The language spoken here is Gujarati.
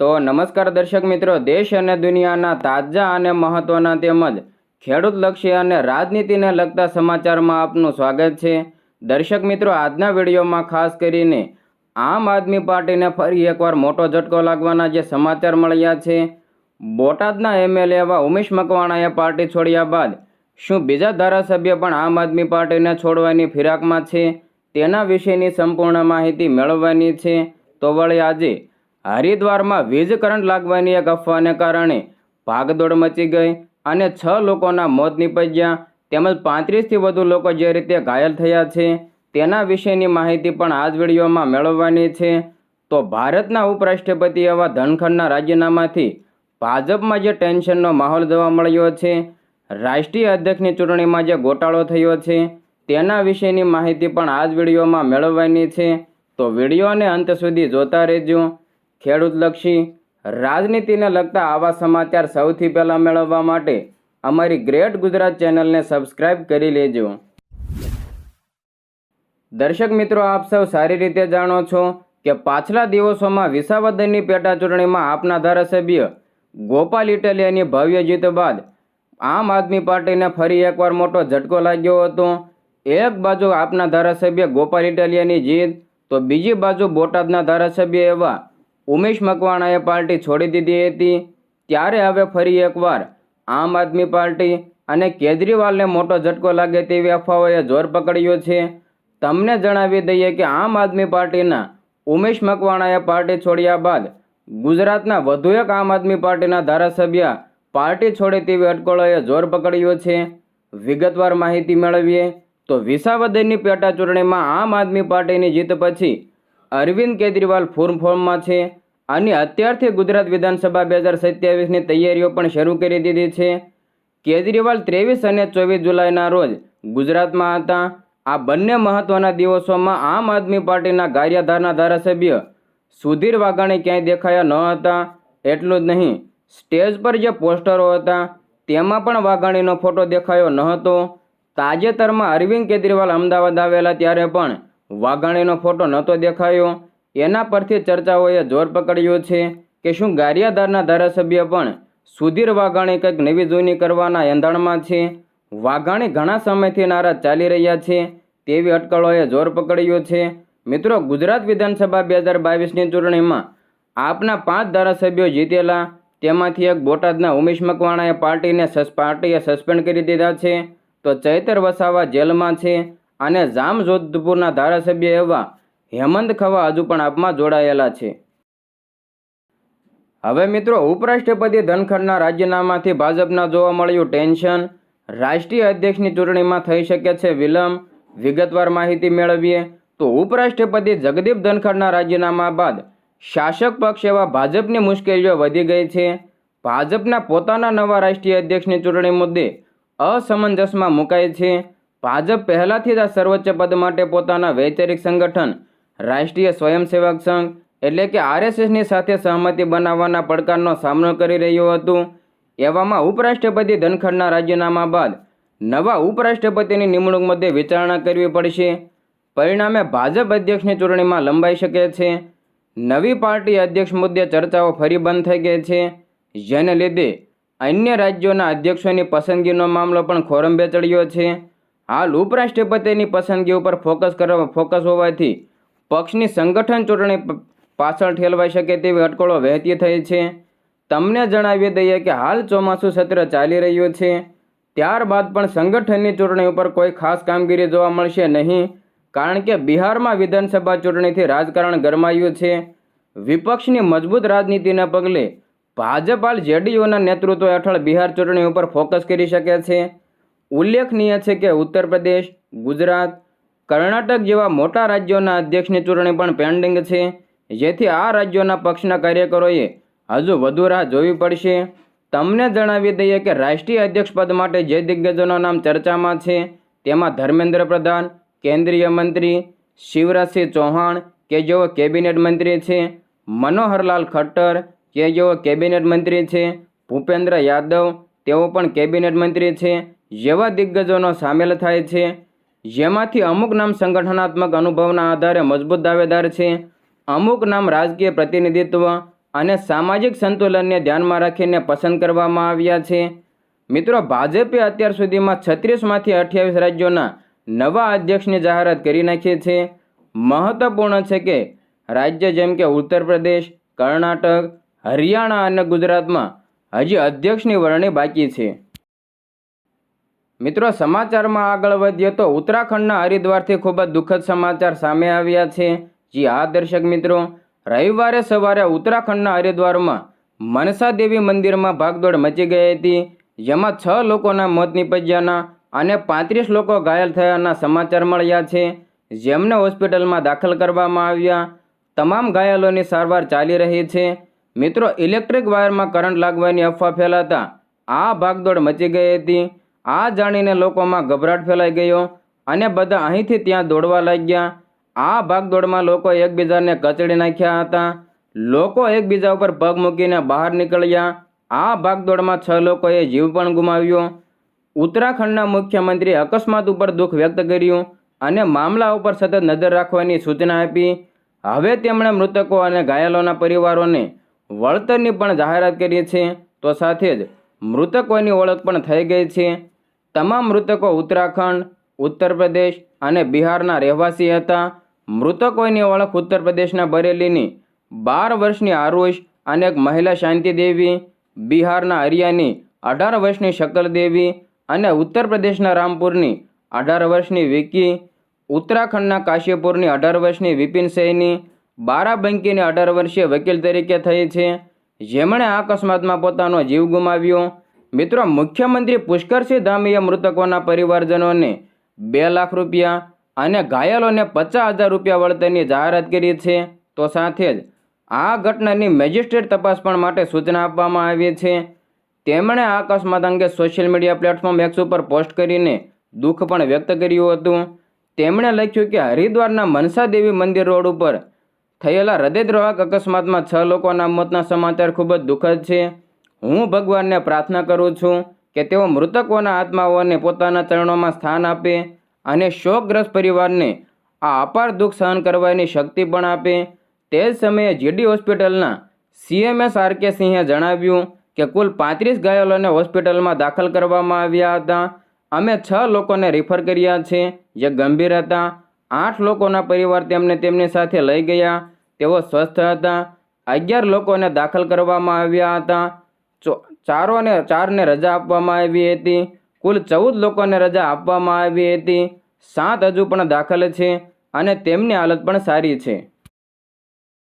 તો નમસ્કાર દર્શક મિત્રો, દેશ અને દુનિયાના તાજા અને મહત્વના તેમજ ખેડૂતલક્ષી અને રાજનીતિને લગતા સમાચારમાં આપનું સ્વાગત છે. દર્શક મિત્રો, આજના વિડીયોમાં ખાસ કરીને આમ આદમી પાર્ટીને ફરી એકવાર મોટો ઝટકો લાગવાના જે સમાચાર મળ્યા છે. બોટાદના એમએલએ એવા ઉમેશ મકવાણાએ પાર્ટી છોડ્યા બાદ શું બીજા ધારાસભ્ય પણ આમ આદમી પાર્ટીને છોડવાની ફિરાકમાં છે? તેના વિશેની સંપૂર્ણ માહિતી મેળવવાની છે. તો વળી આજે હરિદ્વારમાં વીજ કરંટ લાગવાની એક અફવાને કારણે ભાગદોડ મચી ગઈ અને છ લોકોના મોત નીપજ્યા. તેમજ પાંત્રીસથી વધુ લોકો જે રીતે ઘાયલ થયા છે, તેના વિશેની માહિતી પણ આ જ વિડીયોમાં મેળવવાની છે. તો ભારતના ઉપરાષ્ટ્રપતિ એવા ધનખંડના રાજીનામાથી ભાજપમાં જે ટેન્શનનો માહોલ જોવા મળ્યો છે, રાષ્ટ્રીય અધ્યક્ષની ચૂંટણીમાં જે ગોટાળો થયો છે, તેના વિશેની માહિતી પણ આ જ વિડીયોમાં મેળવવાની છે. તો વિડીયોને અંત સુધી જોતા રહેજો. ખેડૂતલક્ષી રાજનીતિને લગતા આવા સમાચાર સૌથી પહેલાં મેળવવા માટે અમારી ગ્રેટ ગુજરાત ચેનલને સબસ્ક્રાઇબ કરી લેજો. દર્શક મિત્રો, આપ સૌ સારી રીતે જાણો છો કે પાછલા દિવસોમાં વિસાવદનની પેટા ચૂંટણીમાં આપના ધારાસભ્ય ગોપાલ ઇટાલિયાની ભવ્ય જીત બાદ આમ આદમી પાર્ટીને ફરી એકવાર મોટો ઝટકો લાગ્યો હતો. એક બાજુ આપના ધારાસભ્ય ગોપાલ ઇટાલિયાની જીત, તો બીજી બાજુ બોટાદના ધારાસભ્ય એવા ઉમેશ મકવાણાએ પાર્ટી છોડી દીધી હતી. ત્યારે હવે ફરી એકવાર આમ આદમી પાર્ટી અને કેજરીવાલને મોટો ઝટકો લાગે તેવી અફવાઓએ જોર પકડ્યો છે. તમને જણાવી દઈએ કે આમ આદમી પાર્ટીના ઉમેશ મકવાણાએ પાર્ટી છોડ્યા બાદ ગુજરાતના વધુ એક આમ આદમી પાર્ટીના ધારાસભ્ય પાર્ટી છોડે તેવી અટકળોએ જોર પકડ્યો છે. વિગતવાર માહિતી મેળવીએ તો વિસાવદરની પેટા ચૂંટણીમાં આમ આદમી પાર્ટીની જીત પછી અરવિંદ કેજરીવાલ ફૂર્મ ફોર્મમાં છે. અને અત્યારથી ગુજરાત વિધાનસભા બે હજાર સત્યાવીસની તૈયારીઓ પણ શરૂ કરી દીધી છે. કેજરીવાલ ત્રેવીસ અને ચોવીસ જુલાઈના રોજ ગુજરાતમાં હતા. આ બંને મહત્વના દિવસોમાં આમ આદમી પાર્ટીના કાર્યધારના ધારાસભ્ય સુધીર વાઘાણી ક્યાંય દેખાયા ન હતા. એટલું જ નહીં, સ્ટેજ પર જે પોસ્ટરો હતા, તેમાં પણ વાઘાણીનો ફોટો દેખાયો ન હતો તાજેતરમાં અરવિંદ કેજરીવાલ અમદાવાદ આવેલા ત્યારે પણ વાઘાણીનો ફોટો નહોતો દેખાયો. એના પરથી ચર્ચાઓએ જોર પકડ્યું છે કે શું ગારિયાધારના ધારાસભ્ય પણ સુધીર વાઘાણી કંઈક નવી જૂની કરવાના એંધાણમાં છે. વાઘાણી ઘણા સમયથી નારાજ ચાલી રહ્યા છે તેવી અટકળોએ જોર પકડ્યું છે. મિત્રો, ગુજરાત વિધાનસભા બે હજાર બાવીસની ચૂંટણીમાં આપના પાંચ ધારાસભ્યો જીતેલા, તેમાંથી એક બોટાદના ઉમેશ મકવાણાએ પાર્ટીને પાર્ટીએ સસ્પેન્ડ કરી દીધા છે. તો ચૈતર વસાવા જેલમાં છે. અને જામ જોધપુરના ધારાસભ્ય એવા હેમંત ખવા હજુ પણ આપમાં જોડાયેલા છે. હવે મિત્રો, ઉપરાષ્ટ્રપતિ ધનખડના રાજીનામાથી ભાજપના જોવા મળ્યું ટેન્શન. રાષ્ટ્રીય અધ્યક્ષની ચૂંટણીમાં થઈ શકે છે વિલંબ. વિગતવાર માહિતી મેળવીએ તો ઉપરાષ્ટ્રપતિ જગદીપ ધનખડના રાજીનામા બાદ શાસક પક્ષ એવા ભાજપની મુશ્કેલીઓ વધી ગઈ છે. ભાજપના પોતાના નવા રાષ્ટ્રીય અધ્યક્ષની ચૂંટણી મુદ્દે અસમંજસમાં મુકાય છે. ભાજપ પહેલાથી જ આ સર્વોચ્ચ પદ માટે પોતાના વૈચારિક સંગઠન, રાષ્ટ્રીય સ્વયંસેવક સંઘ, એટલે કે આરએસએસની સાથે સહમતિ બનાવવાના પડકારનો સામનો કરી રહ્યું હતું. એવામાં ઉપરાષ્ટ્રપતિ ધનખડના રાજીનામા બાદ નવા ઉપરાષ્ટ્રપતિની નિમણૂક મુદ્દે વિચારણા કરવી પડશે. પરિણામે ભાજપ અધ્યક્ષની ચૂંટણીમાં લંબાઈ શકે છે. નવી પાર્ટી અધ્યક્ષ મુદ્દે ચર્ચાઓ ફરી બંધ થઈ ગઈ છે. જેને લીધે અન્ય રાજ્યોના અધ્યક્ષોની પસંદગીનો મામલો પણ ખોરંભે ચડ્યો છે. હાલ ઉપરાષ્ટ્રપતિની પસંદગી ઉપર ફોકસ કરવા ફોકસ હોવાથી પક્ષની સંગઠન ચૂંટણી પાછળ ઠેલવાઈ શકે તેવી અટકળો વહેતી થઈ છે. તમને જણાવી દઈએ કે હાલ ચોમાસું સત્ર ચાલી રહ્યું છે. ત્યારબાદ પણ સંગઠનની ચૂંટણી ઉપર કોઈ ખાસ કામગીરી જોવા મળશે નહીં, કારણ કે બિહારમાં વિધાનસભા ચૂંટણીથી રાજકારણ ગરમાયું છે. વિપક્ષની મજબૂત રાજનીતિના પગલે ભાજપ હાલ જેડીયુના નેતૃત્વ હેઠળ બિહાર ચૂંટણી ઉપર ફોકસ કરી શકે છે. ઉલ્લેખનીય છે કે ઉત્તર પ્રદેશ, ગુજરાત, કર્ણાટક જેવા મોટા રાજ્યોના અધ્યક્ષની ચૂંટણી પણ પેન્ડિંગ છે. જેથી આ રાજ્યોના પક્ષના કાર્યકરોએ હજુ વધુ રાહ જોવી પડશે. તમને જણાવી દઈએ કે રાષ્ટ્રીય અધ્યક્ષ પદ માટે જે દિગ્ગજોના નામ ચર્ચામાં છે, તેમાં ધર્મેન્દ્ર પ્રધાન, કેન્દ્રીય મંત્રી, શિવરાજસિંહ ચૌહાણ, કે જેઓ કેબિનેટ મંત્રી છે, મનોહરલાલ ખટ્ટર, કે જેઓ કેબિનેટ મંત્રી છે, ભૂપેન્દ્ર યાદવ, તેઓ પણ કેબિનેટ મંત્રી છે જેવા દિગ્ગજોનો સામેલ થાય છે. જેમાંથી અમુક નામ સંગઠનાત્મક અનુભવના આધારે મજબૂત દાવેદાર છે. અમુક નામ રાજકીય પ્રતિનિધિત્વ અને સામાજિક સંતુલનને ધ્યાનમાં રાખીને પસંદ કરવામાં આવ્યા છે. મિત્રો, ભાજપે અત્યાર સુધીમાં છત્રીસમાંથી અઠ્યાવીસ રાજ્યોના નવા અધ્યક્ષની જાહેરાત કરી નાખી છે. મહત્વપૂર્ણ છે કે રાજ્ય જેમ કે ઉત્તર પ્રદેશ, કર્ણાટક, હરિયાણા અને ગુજરાતમાં હજી અધ્યક્ષની વરણી બાકી છે. મિત્રો, સમાચારમાં આગળ વધીએ તો ઉત્તરાખંડના હરિદ્વારથી ખૂબ જ દુઃખદ સમાચાર સામે આવ્યા છે. જી હા, દર્શક મિત્રો, રવિવારે સવારે ઉત્તરાખંડના હરિદ્વારમાં મનસા દેવી મંદિરમાં ભાગદોડ મચી ગઈ હતી, જેમાં છ લોકોના મોત નીપજ્યાના અને પાંત્રીસ લોકો ઘાયલ થયાના સમાચાર મળ્યા છે. જેમને હોસ્પિટલમાં દાખલ કરવામાં આવ્યા. તમામ ઘાયલોની સારવાર ચાલી રહી છે. મિત્રો, ઇલેક્ટ્રિક વાયરમાં કરંટ લાગવાની અફવા ફેલાતા આ ભાગદોડ મચી ગઈ હતી. આ જાણીને લોકોમાં ગભરાટ ફેલાઈ ગયો અને બધા અહીંથી ત્યાં દોડવા લાગ્યા. આ ભાગદોડમાં લોકો એકબીજાને કચડી નાખ્યા હતા. લોકો એકબીજા ઉપર પગ મૂકીને બહાર નીકળ્યા. આ ભાગદોડમાં છ લોકોએ જીવ પણ ગુમાવ્યો. ઉત્તરાખંડના મુખ્યમંત્રીએ અકસ્માત ઉપર દુઃખ વ્યક્ત કર્યું અને મામલા ઉપર સતત નજર રાખવાની સૂચના આપી. હવે તેમણે મૃતકો અને ઘાયલોના પરિવારોને વળતરની પણ જાહેરાત કરી છે. તો સાથે જ મૃતકોની ઓળખ પણ થઈ ગઈ છે. તમામ મૃતકો ઉત્તરાખંડ, ઉત્તર પ્રદેશ અને બિહારના રહેવાસી હતા. મૃતકોની ઓળખ ઉત્તર પ્રદેશના બરેલીની બાર વર્ષની આરુષ અને એક મહિલા શાંતિ દેવી, બિહારના હરિયાની અઢાર વર્ષની શકલ દેવી અને ઉત્તર પ્રદેશના રામપુરની અઢાર વર્ષની વિકી, ઉત્તરાખંડના કાશીપુરની અઢાર વર્ષની વિપિન સૈની, બારાબંકીની અઢાર વર્ષીય વકીલ તરીકે થઈ છે. જેમણે આ અકસ્માતમાં પોતાનો જીવ ગુમાવ્યો. મિત્રો, મુખ્યમંત્રી પુષ્કરસિંહ ધામીએ મૃતકોના પરિવારજનોને બે લાખ રૂપિયા અને ઘાયલોને પચાસ હજાર રૂપિયા વળતરની જાહેરાત કરી છે. તો સાથે જ આ ઘટનાની મેજિસ્ટ્રેટ તપાસ પણ માટે સૂચના આપવામાં આવી છે. તેમણે આ અકસ્માત અંગે સોશિયલ મીડિયા પ્લેટફોર્મ એક્સ ઉપર પોસ્ટ કરીને દુઃખ પણ વ્યક્ત કર્યું હતું. તેમણે લખ્યું કે હરિદ્વારના મનસા દેવી મંદિર રોડ ઉપર થયેલા હૃદયદ્રોહક અકસ્માતમાં છ લોકોના મોતના સમાચાર ખૂબ જ દુઃખદ છે. હું ભગવાનને પ્રાર્થના કરું છું કે તેઓ મૃતકોના આત્માઓને પોતાના ચરણોમાં સ્થાન આપે અને શોકગ્રસ્ત પરિવારને આ અપાર દુઃખ સહન કરવાની શક્તિ પણ આપે. તે જ સમયે જીડી હોસ્પિટલના સીએમએસ આર કે સિંહે જણાવ્યું કે કુલ પાંત્રીસ ઘાયલોને હોસ્પિટલમાં દાખલ કરવામાં આવ્યા હતા. અમે છ લોકોને રિફર કર્યા છે, જે ગંભીર હતા. આઠ લોકોના પરિવાર તેમને તેમની સાથે લઈ ગયા. તેઓ સ્વસ્થ હતા. અગિયાર લોકોને દાખલ કરવામાં આવ્યા હતા. ચારોને, ચારને રજા આપવામાં આવી હતી. કુલ ચૌદ લોકોને રજા આપવામાં આવી હતી. સાત હજુ પણ દાખલ છે અને તેમની હાલત પણ સારી છે.